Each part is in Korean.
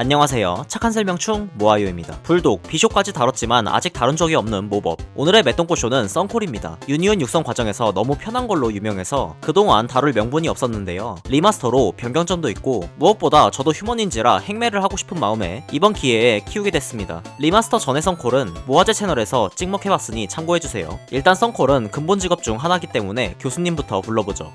안녕하세요. 착한 설명충 모아요입니다. 불독, 비쇼까지 다뤘지만 아직 다룬 적이 없는 모법. 오늘의 메똥꼬쇼는 썬콜입니다. 유니온 육성 과정에서 너무 편한 걸로 유명해서 그동안 다룰 명분이 없었는데요. 리마스터로 변경점도 있고 무엇보다 저도 휴먼인지라 행매를 하고 싶은 마음에 이번 기회에 키우게 됐습니다. 리마스터 전의 썬콜은 모아제 채널에서 찍먹해봤으니 참고해주세요. 일단 썬콜은 근본 직업 중 하나기 때문에 교수님부터 불러보죠.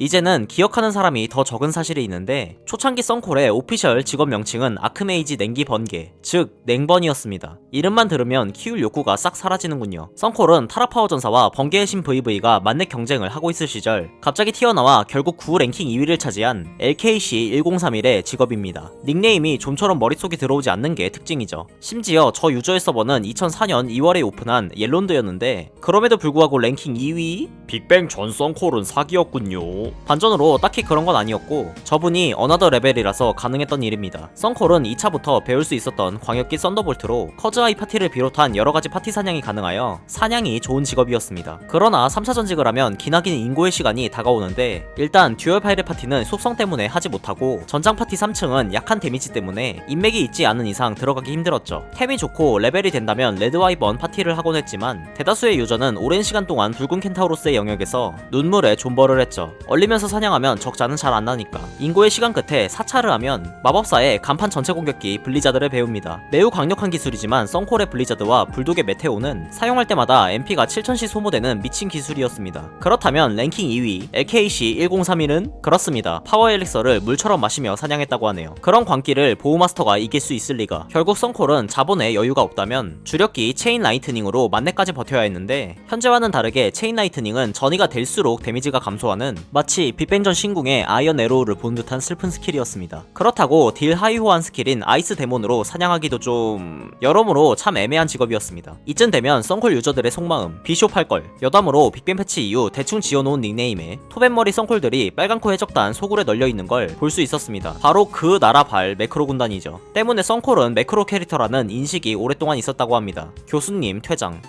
이제는 기억하는 사람이 더 적은 사실이 있는데 초창기 썬콜의 오피셜 직업 명칭은 아크메이지 냉기 번개, 즉 냉번이었습니다. 이름만 들으면 키울 욕구가 싹 사라지는군요. 썬콜은 타라파워 전사와 번개의 신 VV가 만렙 경쟁을 하고 있을 시절 갑자기 튀어나와 결국 9 랭킹 2위를 차지한 LKC 1031의 직업입니다. 닉네임이 좀처럼 머릿속에 들어오지 않는 게 특징이죠. 심지어 저 유저의 서버는 2004년 2월에 오픈한 옐론드였는데 그럼에도 불구하고 랭킹 2위? 빅뱅 전 썬콜은 사기였군요. 반전으로 딱히 그런 건 아니었고 저분이 어나더 레벨이라서 가능했던 일입니다. 썬콜은 2차부터 배울 수 있었던 광역기 썬더볼트로 커즈아이 파티를 비롯한 여러가지 파티 사냥이 가능하여 사냥이 좋은 직업이었습니다. 그러나 3차 전직을 하면 기나긴 인고의 시간이 다가오는데 일단 듀얼 파이렛 파티는 속성 때문에 하지 못하고 전장 파티 3층은 약한 데미지 때문에 인맥이 있지 않은 이상 들어가기 힘들었죠. 템이 좋고 레벨이 된다면 레드와이번 파티를 하곤 했지만 대다수의 유저는 오랜 시간 동안 붉은 켄타우로스의 영역에서 눈물에 존버를 했죠. 얼리면서 사냥하면 적자는 잘 안 나니까. 인고의 시간 끝에 사차를 하면 마법사의 간판 전체 공격기 블리자드를 배웁니다. 매우 강력한 기술이지만 썬콜의 블리자드와 불독의 메테오는 사용할 때마다 MP가 7000씩 소모되는 미친 기술이었습니다. 그렇다면 랭킹 2위 LKC 1031은 그렇습니다. 파워 엘릭서를 물처럼 마시며 사냥했다고 하네요. 그런 광기를 보호마스터가 이길 수 있을 리가. 결국 썬콜은 자본에 여유가 없다면 주력기 체인 라이트닝으로 만렙까지 버텨야 했는데 현재와는 다르게 체인 라이트닝은 전이가 될수록 데미지가 감소하는 마치 빅뱅전 신궁의 아이언 에로우를 본 듯한 슬픈 스킬이었습니다. 그렇다고 딜 하이호한 스킬인 아이스 데몬으로 사냥하기도 좀 여러모로 참 애매한 직업이었습니다. 이쯤 되면 썬콜 유저들의 속마음 비숍 할걸 여담으로 빅뱅 패치 이후 대충 지어놓은 닉네임에 토벤머리 썬콜들이 빨간코 해적단 소굴에 널려있는 걸 볼 수 있었습니다. 바로 그 나라 발 매크로 군단이죠. 때문에 썬콜은 매크로 캐릭터라는 인식이 오랫동안 있었다고 합니다. 교수님 퇴장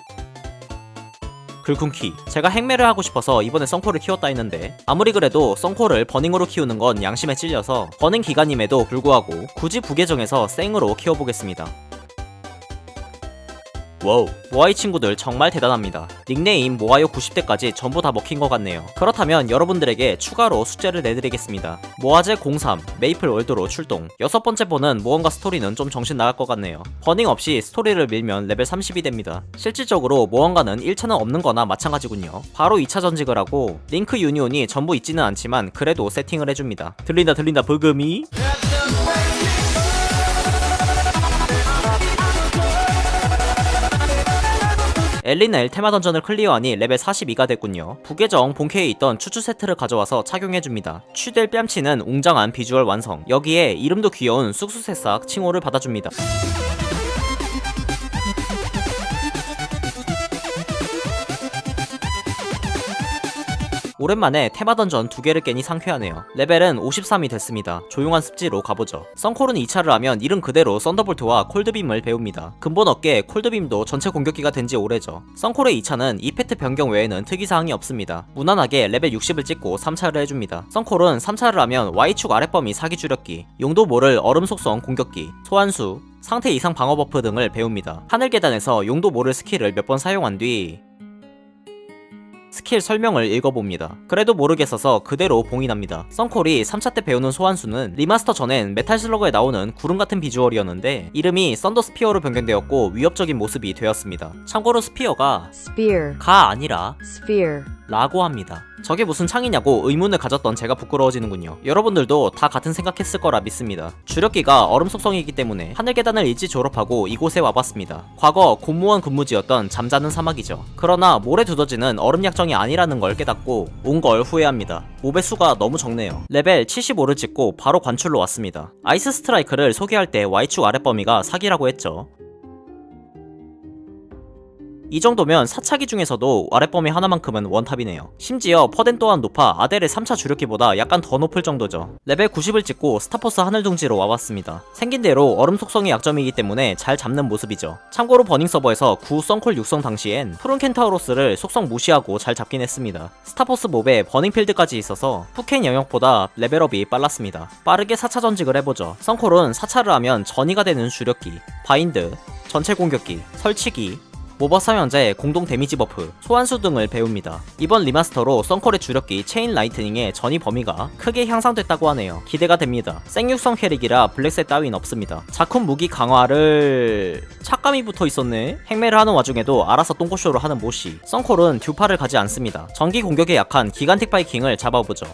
글쿤키. 제가 행매를 하고 싶어서 이번에 썬콜을 키웠다 했는데 아무리 그래도 썬콜을 버닝으로 키우는 건 양심에 찔려서 버닝 기간임에도 불구하고 굳이 부계정에서 생으로 키워보겠습니다 와우. 모아이 친구들 정말 대단합니다. 닉네임 모아요 90대까지 전부 다 먹힌 것 같네요. 그렇다면 여러분들에게 추가로 숙제를 내드리겠습니다. 모아제 03 메이플 월드로 출동. 여섯 번째 번은 무언가 스토리는 좀 정신 나갈 것 같네요. 버닝 없이 스토리를 밀면 레벨 30이 됩니다. 실질적으로 무언가는 1차는 없는 거나 마찬가지군요. 바로 2차 전직을 하고 링크 유니온이 전부 있지는 않지만 그래도 세팅을 해줍니다. 들린다 들린다 버금이 엘리넬 테마 던전을 클리어하니 레벨 42가 됐군요. 부계정 본캐에 있던 추추 세트를 가져와서 착용해줍니다. 취될 뺨치는 웅장한 비주얼 완성. 여기에 이름도 귀여운 쑥쑥새싹 칭호를 받아줍니다. 오랜만에 테마 던전 두 개를 깨니 상쾌하네요. 레벨은 53이 됐습니다. 조용한 습지로 가보죠. 썬콜은 2차를 하면 이름 그대로 썬더볼트와 콜드빔을 배웁니다. 근본 어깨 콜드빔도 전체 공격기가 된 지 오래죠. 썬콜의 2차는 이펙트 변경 외에는 특이사항이 없습니다. 무난하게 레벨 60을 찍고 3차를 해줍니다. 썬콜은 3차를 하면 Y축 아랫범위 사기 주력기, 용도 모를 얼음 속성 공격기, 소환수, 상태 이상 방어 버프 등을 배웁니다. 하늘 계단에서 용도 모를 스킬을 몇 번 사용한 뒤 스킬 설명을 읽어봅니다. 그래도 모르겠어서 그대로 봉인합니다. 썬콜이 3차 때 배우는 소환수는 리마스터 전엔 메탈 슬러그에 나오는 구름 같은 비주얼이었는데 이름이 썬더 스피어로 변경되었고 위협적인 모습이 되었습니다. 참고로 스피어가 Spear. 가 아니라 Sphere. 라고 합니다. 저게 무슨 창이냐고 의문을 가졌던 제가 부끄러워지는군요. 여러분들도 다 같은 생각했을 거라 믿습니다. 주력기가 얼음 속성이기 때문에 하늘 계단을 일찍 졸업하고 이곳에 와봤습니다. 과거 공무원 근무지였던 잠자는 사막이죠. 그러나 모래 두더지는 얼음 약정이 아니라는 걸 깨닫고 온 걸 후회합니다. 몹의 수가 너무 적네요. 레벨 75를 찍고 바로 관출로 왔습니다. 아이스 스트라이크를 소개할 때 Y축 아랫 범위가 사기라고 했죠. 이 정도면 사차기 중에서도 아랫범위 하나만큼은 원탑이네요. 심지어 퍼덴 또한 높아 아델의 3차 주력기보다 약간 더 높을 정도죠. 레벨 90을 찍고 스타포스 하늘둥지로 와봤습니다. 생긴 대로 얼음 속성이 약점이기 때문에 잘 잡는 모습이죠. 참고로 버닝 서버에서 구 썬콜 육성 당시엔 푸른 켄타우로스를 속성 무시하고 잘 잡긴 했습니다. 스타포스 몹에 버닝 필드까지 있어서 푸켄 영역보다 레벨업이 빨랐습니다. 빠르게 4차 전직을 해보죠. 썬콜은 4차를 하면 전이가 되는 주력기, 바인드, 전체 공격기, 설치기, 모버사 현재 공동 데미지 버프, 소환수 등을 배웁니다. 이번 리마스터로 썬콜의 주력기 체인 라이트닝의 전이 범위가 크게 향상됐다고 하네요. 기대가 됩니다. 생육성 캐릭이라 블랙셋 따윈 없습니다. 작품 무기 강화를 착감이 붙어 있었네. 행매를 하는 와중에도 알아서 똥꼬쇼를 하는 모시. 썬콜은 듀파를 가지 않습니다. 전기 공격에 약한 기간틱 바이킹을 잡아보죠.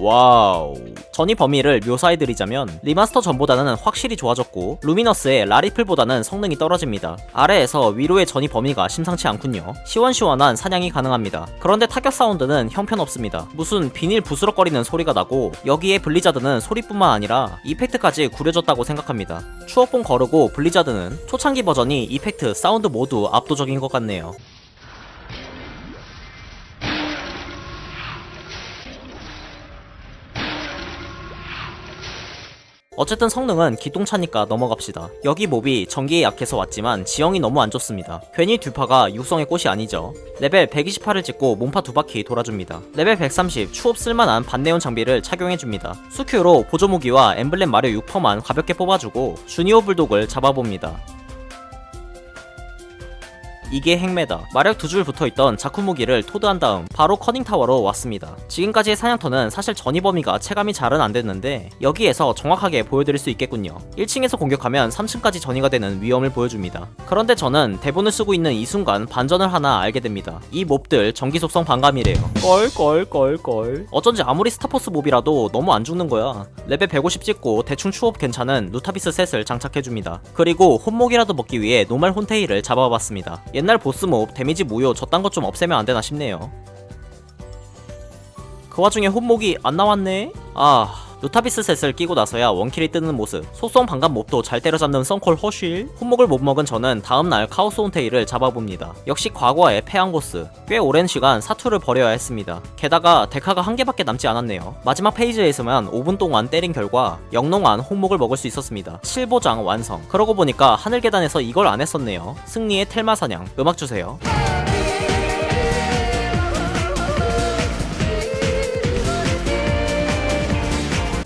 와우. 전이 범위를 묘사해드리자면 리마스터 전보다는 확실히 좋아졌고 루미너스의 라리플보다는 성능이 떨어집니다. 아래에서 위로의 전이 범위가 심상치 않군요. 시원시원한 사냥이 가능합니다. 그런데 타격 사운드는 형편없습니다. 무슨 비닐 부스럭거리는 소리가 나고 여기에 블리자드는 소리뿐만 아니라 이펙트까지 구려졌다고 생각합니다. 추억봉 거르고 블리자드는 초창기 버전이 이펙트, 사운드 모두 압도적인 것 같네요. 어쨌든 성능은 기똥차니까 넘어갑시다. 여기 몹이 전기에 약해서 왔지만 지형이 너무 안 좋습니다. 괜히 듀파가 육성의 꽃이 아니죠. 레벨 128을 찍고 몸파 두 바퀴 돌아줍니다. 레벨 130 추업 쓸만한 반네온 장비를 착용해줍니다. 수큐로 보조무기와 엠블렘 마려 6퍼만 가볍게 뽑아주고 주니오 불독을 잡아봅니다. 이게 핵매다. 마력 두 줄 붙어있던 자쿠 무기를 토드한 다음 바로 커닝 타워로 왔습니다. 지금까지의 사냥터는 사실 전이 범위가 체감이 잘은 안 됐는데 여기에서 정확하게 보여드릴 수 있겠군요. 1층에서 공격하면 3층까지 전이가 되는 위험을 보여줍니다. 그런데 저는 대본을 쓰고 있는 이 순간 반전을 하나 알게 됩니다. 이 몹들 전기 속성 반감이래요. 껄껄껄껄. 어쩐지 아무리 스타포스 몹이라도 너무 안 죽는 거야. 레벨 150 찍고 대충 추업 괜찮은 루타비스 셋을 장착해줍니다. 그리고 혼목이라도 먹기 위해 노말 혼테이를 잡아봤습니다. 옛날 보스몹 데미지 무효 저딴 것 좀 없애면 안 되나 싶네요. 그 와중에 혼목이 안 나왔네? 아... 루타비스 셋을 끼고 나서야 원킬이 뜨는 모습 속성 반감 몹도 잘 때려잡는 썬콜 허쉬 혼목을 못 먹은 저는 다음날 카오스 온테이를 잡아봅니다. 역시 과거의 패양 보스. 꽤 오랜 시간 사투를 벌여야 했습니다. 게다가 데카가 한 개밖에 남지 않았네요. 마지막 페이지에서만 5분 동안 때린 결과 영롱한 혼목을 먹을 수 있었습니다. 7보장 완성. 그러고 보니까 하늘 계단에서 이걸 안 했었네요. 승리의 텔마 사냥. 음악 주세요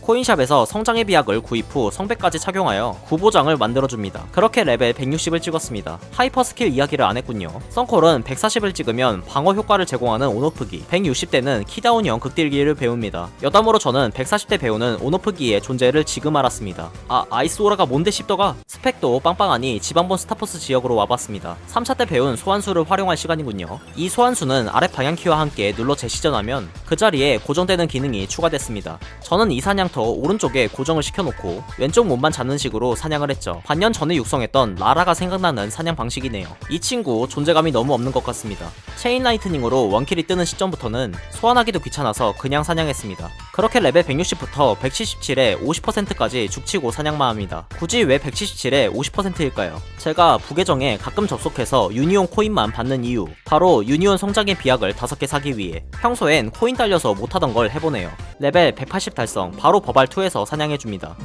코인샵에서 성장의 비약을 구입 후 성배까지 착용하여 구보장을 만들어줍니다. 그렇게 레벨 160을 찍었습니다. 하이퍼 스킬 이야기를 안 했군요. 썬콜은 140을 찍으면 방어 효과를 제공하는 온오프기, 160대는 키다운형 극딜기를 배웁니다. 여담으로 저는 140대 배우는 온오프기의 존재를 지금 알았습니다. 아, 아이스 오라가 뭔데 싶더가? 스펙도 빵빵하니 지방본 스타포스 지역으로 와봤습니다. 3차 때 배운 소환수를 활용할 시간이군요. 이 소환수는 아래 방향키와 함께 눌러 재시전하면 그 자리에 고정되는 기능이 추가됐습니다. 저는 이 사냥 터 오른쪽에 고정을 시켜놓고 왼쪽 몸만 잡는 식으로 사냥을 했죠. 반년 전에 육성했던 라라가 생각나는 사냥 방식이네요. 이 친구 존재감이 너무 없는 것 같습니다. 체인 라이트닝으로 원킬이 뜨는 시점부터는 소환하기도 귀찮아서 그냥 사냥했습니다. 그렇게 레벨 160부터 177에 50%까지 죽치고 사냥만 합니다. 굳이 왜 177에 50%일까요? 제가 부계정에 가끔 접속해서 유니온 코인만 받는 이유 바로 유니온 성장의 비약을 5개 사기 위해 평소엔 코인 딸려서 못하던 걸 해보네요. 레벨 180 달성 바로 버발2에서 사냥해줍니다.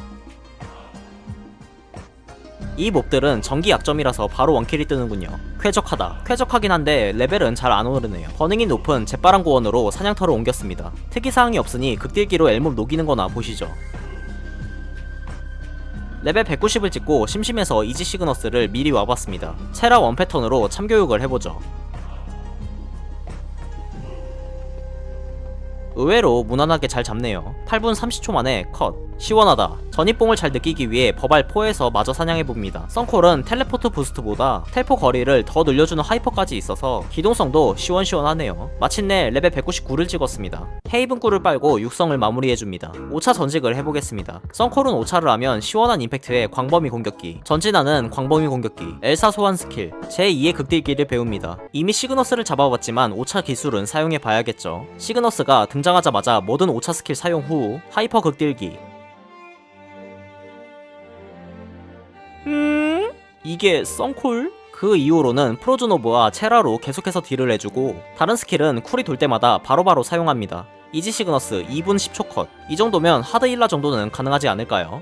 이 몹들은 전기 약점이라서 바로 원킬이 뜨는군요. 쾌적하다. 쾌적하긴 한데 레벨은 잘 안 오르네요. 버닝이 높은 재빠른 고원으로 사냥터로 옮겼습니다. 특이사항이 없으니 극딜기로 엘몹 녹이는 거나 보시죠. 레벨 190을 찍고 심심해서 이지 시그너스를 미리 와봤습니다. 체라 원 패턴으로 참교육을 해보죠. 의외로 무난하게 잘 잡네요. 8분 30초 만에 컷. 시원하다. 전입봉을 잘 느끼기 위해 버발 4에서 마저 사냥해봅니다. 썬콜은 텔레포트 부스트보다 텔포 거리를 더 늘려주는 하이퍼까지 있어서 기동성도 시원시원하네요. 마침내 레벨 199를 찍었습니다. 헤이븐 꿀을 빨고 육성을 마무리해줍니다. 5차 전직을 해보겠습니다. 썬콜은 5차를 하면 시원한 임팩트에 광범위 공격기, 전진하는 광범위 공격기, 엘사 소환 스킬, 제2의 극딜기를 배웁니다. 이미 시그너스를 잡아봤지만 5차 기술은 사용해봐야겠죠. 시그너스가 등장하자마자 모든 5차 스킬 사용 후 하이퍼 극딜기, 음? 이게 썬콜? 그 이후로는 프로즈노브와 체라로 계속해서 딜을 해주고 다른 스킬은 쿨이 돌 때마다 바로바로 사용합니다. 이지 시그너스 2분 10초 컷. 이 정도면 하드 힐라 정도는 가능하지 않을까요?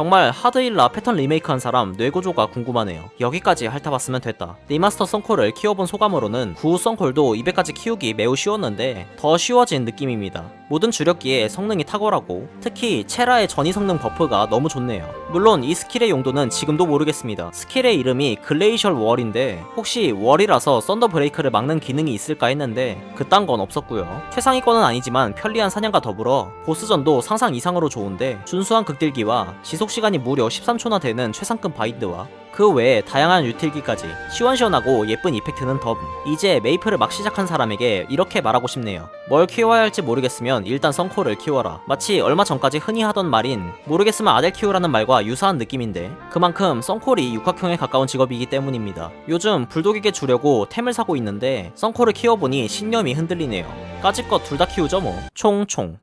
정말 하드힐라 패턴 리메이크한 사람 뇌구조가 궁금하네요. 여기까지 핥아봤으면 됐다. 리마스터 썬콜을 키워본 소감으로는 구우 썬콜도 200까지 키우기 매우 쉬웠는데 더 쉬워진 느낌입니다. 모든 주력기에 성능이 탁월하고 특히 체라의 전이 성능 버프가 너무 좋네요. 물론 이 스킬의 용도는 지금도 모르겠습니다. 스킬의 이름이 글레이셜 월인데 혹시 월이라서 썬더 브레이크를 막는 기능이 있을까 했는데 그딴 건 없었고요. 최상위권은 아니지만 편리한 사냥과 더불어 보스전도 상상 이상으로 좋은데 준수한 극딜기와 지속 시간이 무려 13초나 되는 최상급 바인드와 그 외에 다양한 유틸기까지 시원시원하고 예쁜 이펙트는 덤. 이제 메이플을 막 시작한 사람에게 이렇게 말하고 싶네요. 뭘 키워야 할지 모르겠으면 일단 썬코를 키워라. 마치 얼마 전까지 흔히 하던 말인 모르겠으면 아델 키우라는 말과 유사한 느낌인데 그만큼 썬콜이 육각형에 가까운 직업이기 때문입니다. 요즘 불독에게 주려고 템을 사고 있는데 썬콜을 키워보니 신념이 흔들리네요. 까짓것 둘 다 키우죠 뭐. 총총